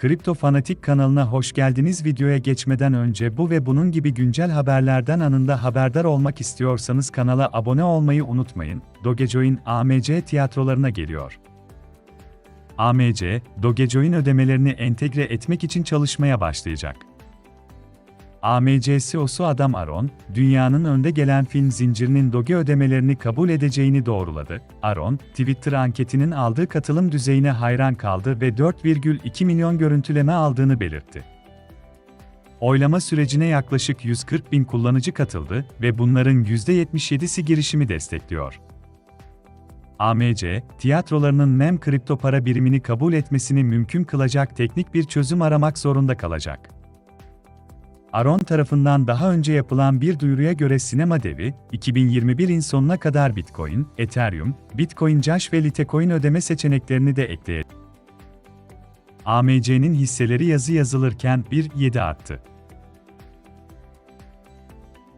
Kripto Fanatik kanalına hoş geldiniz. Videoya geçmeden önce bu ve bunun gibi güncel haberlerden anında haberdar olmak istiyorsanız kanala abone olmayı unutmayın. Dogecoin AMC tiyatrolarına geliyor. AMC, Dogecoin ödemelerini entegre etmek için çalışmaya başlayacak. AMC CEO'su Adam Aron, dünyanın önde gelen film zincirinin Doge ödemelerini kabul edeceğini doğruladı. Aron, Twitter anketinin aldığı katılım düzeyine hayran kaldı ve 4,2 milyon görüntüleme aldığını belirtti. Oylama sürecine yaklaşık 140 bin kullanıcı katıldı ve bunların %77'si girişimi destekliyor. AMC, tiyatrolarının MEM kripto para birimini kabul etmesini mümkün kılacak teknik bir çözüm aramak zorunda kalacak. Aron tarafından daha önce yapılan bir duyuruya göre sinema devi, 2021'in sonuna kadar Bitcoin, Ethereum, Bitcoin Cash ve Litecoin ödeme seçeneklerini de ekleyecek. AMC'nin hisseleri yazı yazılırken 1.7 arttı.